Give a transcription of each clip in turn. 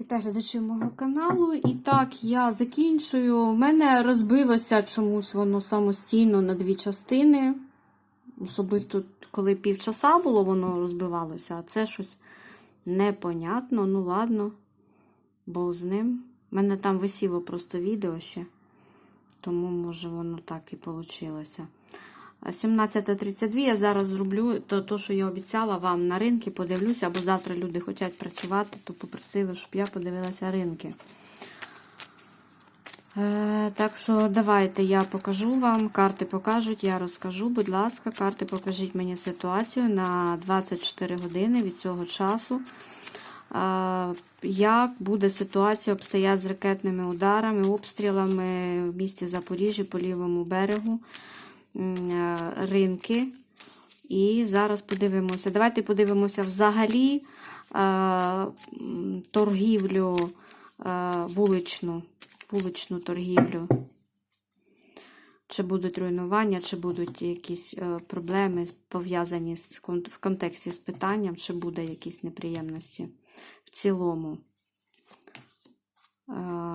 Вітаю глядачів мого каналу. І так, я закінчую. У мене розбилося чомусь воно самостійно на дві частини. Особисто, коли півчаса було, воно розбивалося, а це щось непонятно. Ну, ладно, бо з ним. У мене там висіло просто відео ще, тому, може, воно так і вийшло. 17.32 я зараз зроблю то, то, що я обіцяла вам на ринки, подивлюся, бо завтра люди хочуть працювати, то попросили, щоб я подивилася ринки. Е, так що давайте я покажу вам, карти покажуть, я розкажу. Будь ласка, карти покажіть мені ситуацію на 24 години від цього часу. Е, як буде ситуація обстоять з ракетними ударами, обстрілами в місті Запоріжжя по лівому берегу ринки. І зараз подивимося. Давайте подивимося взагалі е, торгівлю е, вуличну, вуличну торгівлю. Чи будуть руйнування, чи будуть якісь е, проблеми пов'язані з, в контексті з питанням, чи буде якісь неприємності в цілому.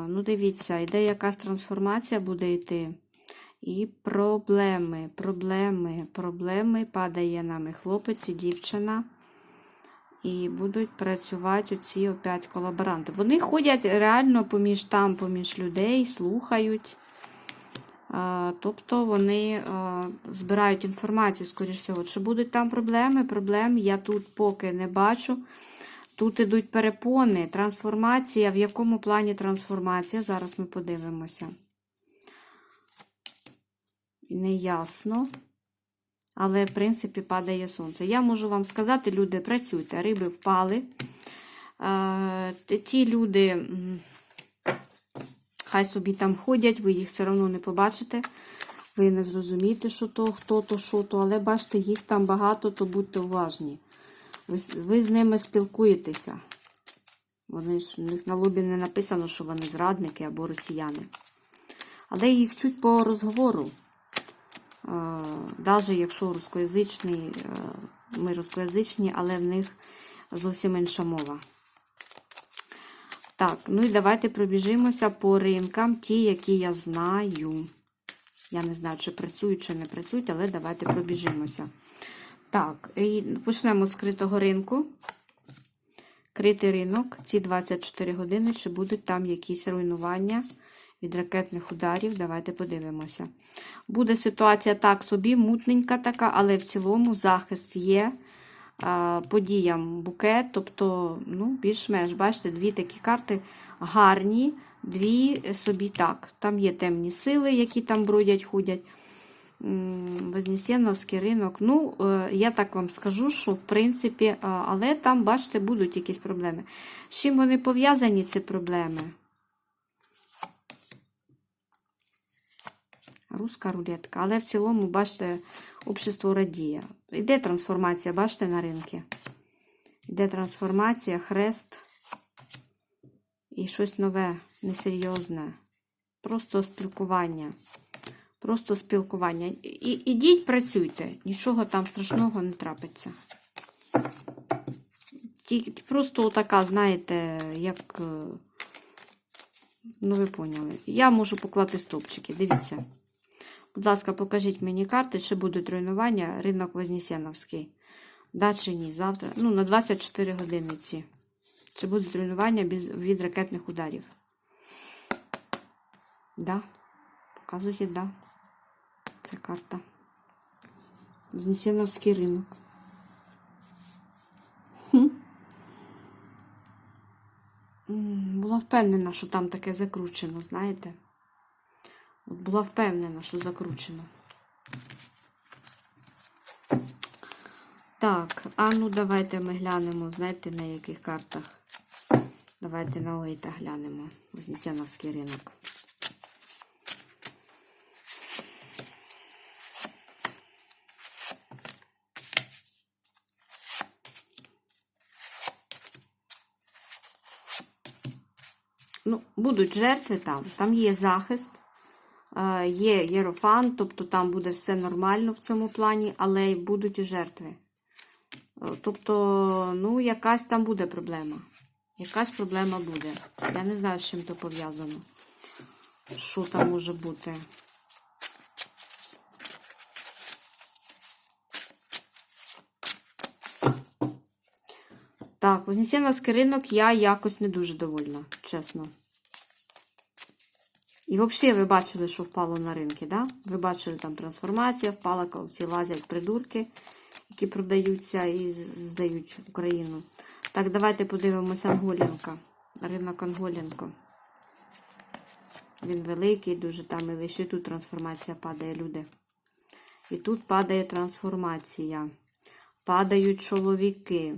Ну, дивіться, йде якась трансформація буде йти. І проблеми, проблеми, проблеми падає нами хлопець і дівчина. І будуть працювати оці опять колаборанти. Вони ходять реально поміж там, поміж людей, слухають. Тобто вони збирають інформацію, скоріш всього. Чи будуть там проблеми? Проблем я тут поки не бачу. Тут ідуть перепони, трансформація. В якому плані трансформація? Зараз ми подивимося не ясно. Але, в принципі, падає сонце. Я можу вам сказати, люди, працюйте, риби впали. Ті люди, хай собі там ходять, ви їх все одно не побачите. Ви не зрозумієте, що то, хто то, що то, але бачите, їх там багато, то будьте уважні. Ви, ви з ними спілкуєтеся. Вони ж у них на лобі не написано, що вони зрадники або росіяни. Але їх чуть по розговору навіть якщо рускоязичний, ми рускоязичні, але в них зовсім інша мова. Так, ну і давайте пробіжимося по ринкам, ті, які я знаю. Я не знаю, чи працюють, чи не працюють, але давайте пробіжимося. Так, і почнемо з критого ринку. Критий ринок, ці 24 години, чи будуть там якісь руйнування від ракетних ударів. Давайте подивимося. Буде ситуація так собі, мутненька така, але в цілому захист є. Подіям букет, тобто, ну, більш-менш, бачите, дві такі карти гарні, дві собі так. Там є темні сили, які там бродять, ходять. Вознесеновський ринок. Ну, е, я так вам скажу, що в принципі, але там, бачите, будуть якісь проблеми. З чим вони пов'язані, ці проблеми? Руська рулетка. Але в цілому, бачите, общество радіє. Іде трансформація, бачите, на ринку. Іде трансформація, хрест і щось нове, несерйозне. Просто спілкування. Просто спілкування. І, Ідіть, працюйте, нічого там страшного не трапиться. Тільки просто така, знаєте, як. Е, ну, ви поняли. Я можу поклати стопчики, дивіться. Будь ласка, покажіть мені карти, чи будуть руйнування ринок Вознесеновський. Да чи ні? Завтра. Ну, на 24 години ці. Чи будуть руйнування від ракетних ударів? Да. Показує, да. Це карта. Вознесеновський ринок. Хм. Була впевнена, що там таке закручено, знаєте? От була впевнена, що закручено. Так, а ну давайте ми глянемо, знаєте, на яких картах. Давайте на Ойта глянемо. Вознесеновський ринок. Ну, будуть жертви там, там є захист. Є єрофан, тобто там буде все нормально в цьому плані, але будуть і жертви. Е, тобто, ну, якась там буде проблема. Якась проблема буде. Я не знаю, з чим то пов'язано. Що там може бути? Так, Вознесеновський ринок я якось не дуже довольна, чесно. І взагалі ви бачили, що впало на ринки, да? Ви бачили, там трансформація впала, ці лазять придурки, які продаються і здають Україну. Так, давайте подивимося Анголінка. Ринок Анголінко. Він великий, дуже там і лише тут трансформація падає, люди. І тут падає трансформація. Падають чоловіки.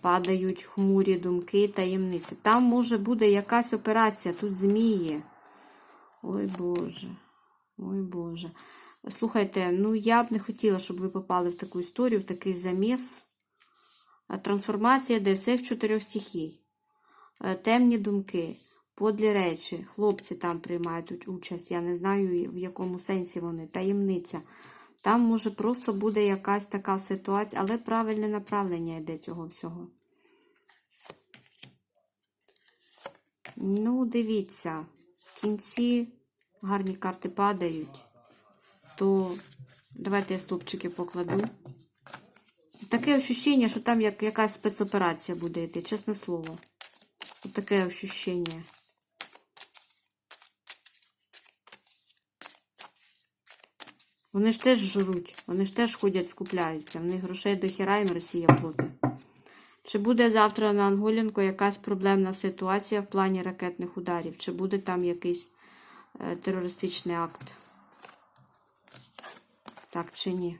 Падають хмурі думки, таємниці. Там може буде якась операція, тут змії. Ой Боже. Ой Боже. Слухайте, ну я б не хотіла, щоб ви попали в таку історію, в такий заміс. Трансформація де всіх чотирьох стихій. Е, Темні думки, подлі речі. Хлопці там приймають участь. Я не знаю, в якому сенсі вони. Таємниця. Там може просто буде якась така ситуація, але правильне направлення йде цього всього. Ну, дивіться, кінці гарні карти падають, то давайте я стовпчики покладу. Таке ощущення, що там як, якась спецоперація буде йти, чесне слово. Таке ощущення. Вони ж теж жруть, вони ж теж ходять, скупляються. В них грошей до хіра їм Росія платить. Чи буде завтра на Анголінку якась проблемна ситуація в плані ракетних ударів? Чи буде там якийсь е, терористичний акт? Так чи ні?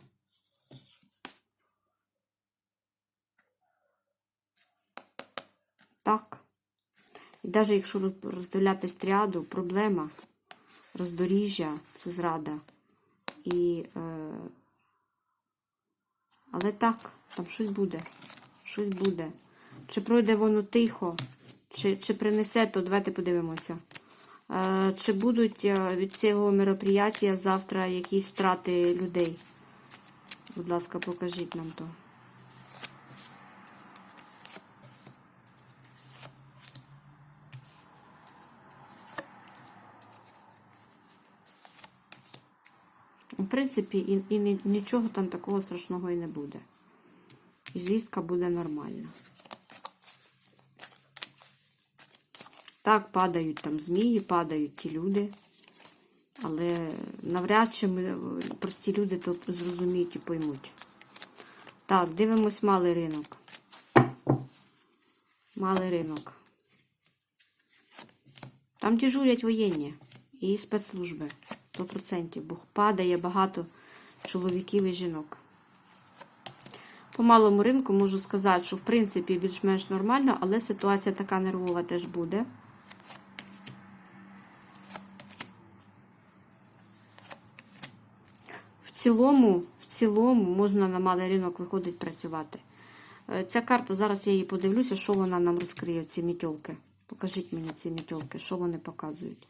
Так. І навіть якщо роз- роздивлятись тріаду, проблема, роздоріжжя це зрада. І, е, але так, там щось буде. Щось буде. Чи пройде воно тихо, чи, чи принесе, то давайте подивимося. Е, чи будуть е, від цього мероприятия завтра якісь втрати людей? Будь ласка, покажіть нам то. В принципі, і, і нічого там такого страшного і не буде. Звістка буде нормальна. Так, падають там змії, падають ті люди. Але навряд чи ми, прості люди то зрозуміють і поймуть. Так, дивимось малий ринок. Малий ринок. Там дежурять воєнні і спецслужби. 100%. Бо падає багато чоловіків і жінок. По малому ринку можу сказати, що в принципі більш-менш нормально, але ситуація така нервова теж буде. В цілому, в цілому можна на малий ринок виходить працювати. Е, Ця карта, зараз я її подивлюся, що вона нам розкриє, ці мітьолки. Покажіть мені ці мітьолки, що вони показують.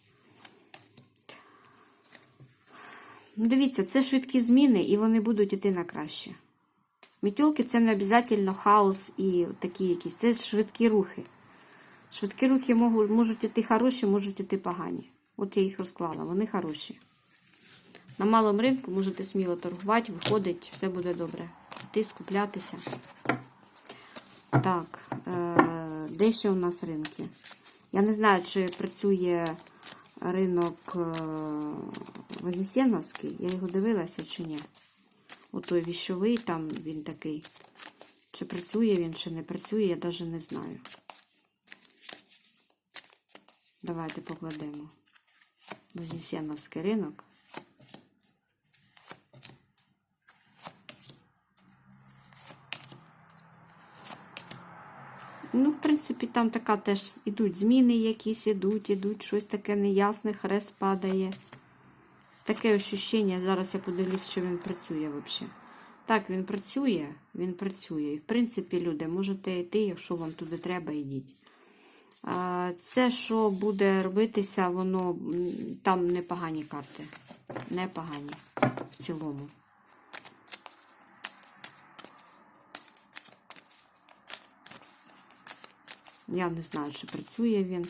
Дивіться, це швидкі зміни, і вони будуть йти на краще. Мітьолки це не обов'язково хаос і такі якісь. Це швидкі рухи. Швидкі рухи можуть, можуть іти хороші, можуть іти погані. От я їх розклала, вони хороші. На малому ринку можете сміло торгувати, виходить, все буде добре. Йти, скуплятися. Так, е, де ще у нас ринки? Я не знаю, чи працює ринок е, Вознесеновський. Я його дивилася чи ні. Отой віщовий, там він такий. Чи працює він, чи не працює, я навіть не знаю. Давайте покладемо. Вознесеновський ринок. Ну, в принципі, там така теж ідуть зміни якісь, ідуть, ідуть, щось таке неясне, хрест падає. Таке ощущення, зараз я подивлюсь, що він працює взагалі. Так, він працює, він працює. І, в принципі, люди, можете йти, якщо вам туди треба, йдіть. Це, що буде робитися, воно там непогані карти. Непогані в цілому. Я не знаю, чи працює він.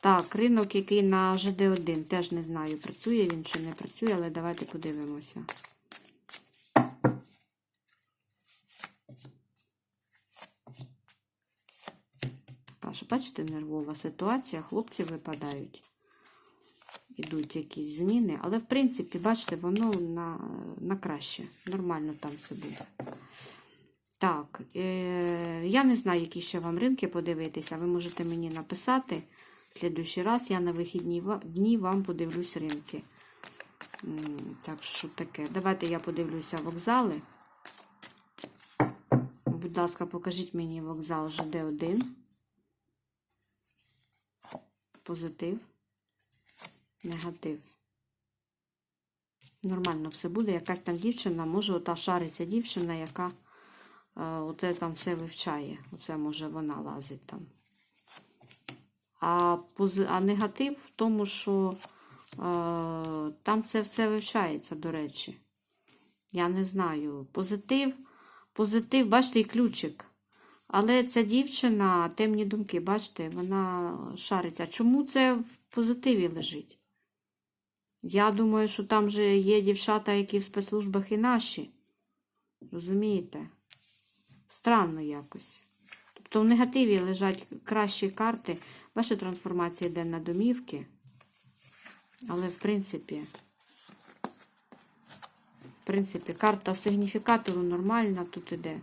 Так, ринок, який на ЖД1, теж не знаю, працює він чи не працює, але давайте подивимося. Ж, бачите, нервова ситуація, хлопці випадають. Ідуть якісь зміни, але в принципі, бачите, воно на, на краще. Нормально там все буде. Так, е, я не знаю, які ще вам ринки подивитися. Ви можете мені написати. В следующий раз я на вихідні дні вам подивлюсь ринки. Так, що таке? Давайте я подивлюся вокзали. Будь ласка, покажіть мені вокзал ЖД1. Позитив. Негатив. Нормально все буде. Якась там дівчина, може, ота шариться дівчина, яка е, оце там все вивчає. Оце може вона лазить там. А, а негатив в тому, що е, там це все вивчається, до речі. Я не знаю. Позитив, позитив, бачите, і ключик. Але ця дівчина, темні думки, бачите, вона шариться. Чому це в позитиві лежить? Я думаю, що там же є дівчата, які в спецслужбах і наші. Розумієте? Странно якось. Тобто в негативі лежать кращі карти. Ваша трансформація йде на домівки. Але, в принципі, в принципі, карта сигніфікатору нормальна тут іде.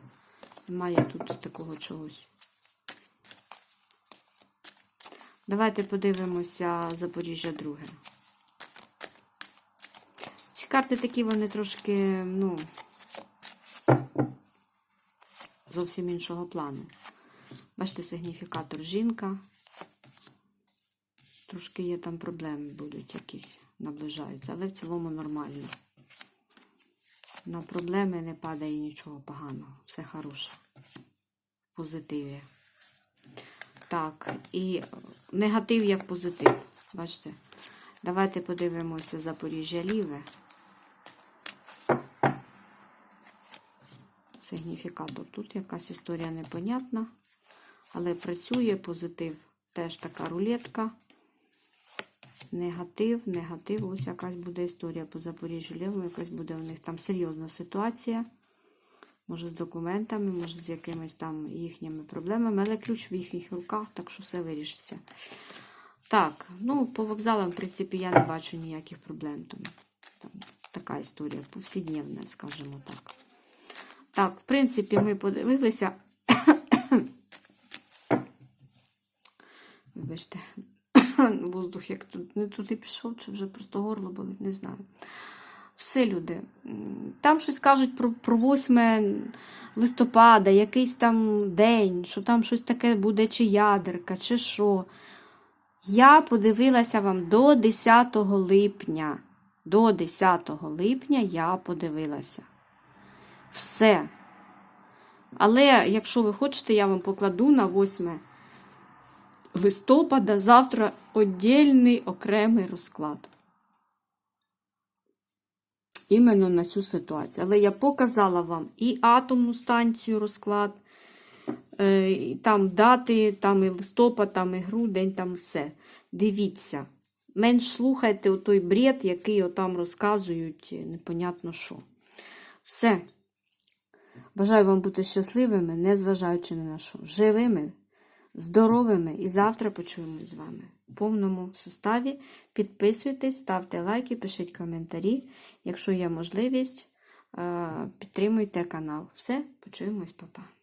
Немає тут такого чогось. Давайте подивимося Запоріжжя друге. Ці карти такі, вони трошки, ну, зовсім іншого плану. Бачите, сигніфікатор жінка. Трошки є там проблеми будуть якісь, наближаються, але в цілому нормально. На проблеми не падає нічого поганого. Все хороше. В позитиві. Так, і негатив як позитив. Бачите? Давайте подивимося Запоріжжя Ліве. Сигніфікатор. Тут якась історія непонятна, але працює позитив. Теж така рулетка. Негатив, негатив. Ось якась буде історія по Запоріжжю Лівому. Якась буде у них там серйозна ситуація. Може, з документами, може, з якимись там їхніми проблемами, але ключ в їхніх руках, так що все вирішиться. Так, ну, по вокзалам, в принципі, я не бачу ніяких проблем. Там, там така історія повсякденна, скажімо так. Так, в принципі, ми подивилися. Вибачте, воздух як тут не туди пішов, чи вже просто горло болить, не знаю. Все, люди. Там щось кажуть про, про 8 листопада, якийсь там день, що там щось таке буде, чи ядерка, чи що. Я подивилася вам до 10 липня. До 10 липня я подивилася. Все. Але якщо ви хочете, я вам покладу на 8 листопада завтра віддільний окремий розклад. Іменно на цю ситуацію. Але я показала вам і атомну станцію розклад, е, і там дати, там і листопад, там і грудень, там все. Дивіться. Менш слухайте той бред, який отам розказують, непонятно що. Все. Бажаю вам бути щасливими, незважаючи на що. Живими, здоровими. І завтра почуємось з вами в повному составі. Підписуйтесь, ставте лайки, пишіть коментарі. Якщо є можливість, е, підтримуйте канал. Все, почуємось, папа.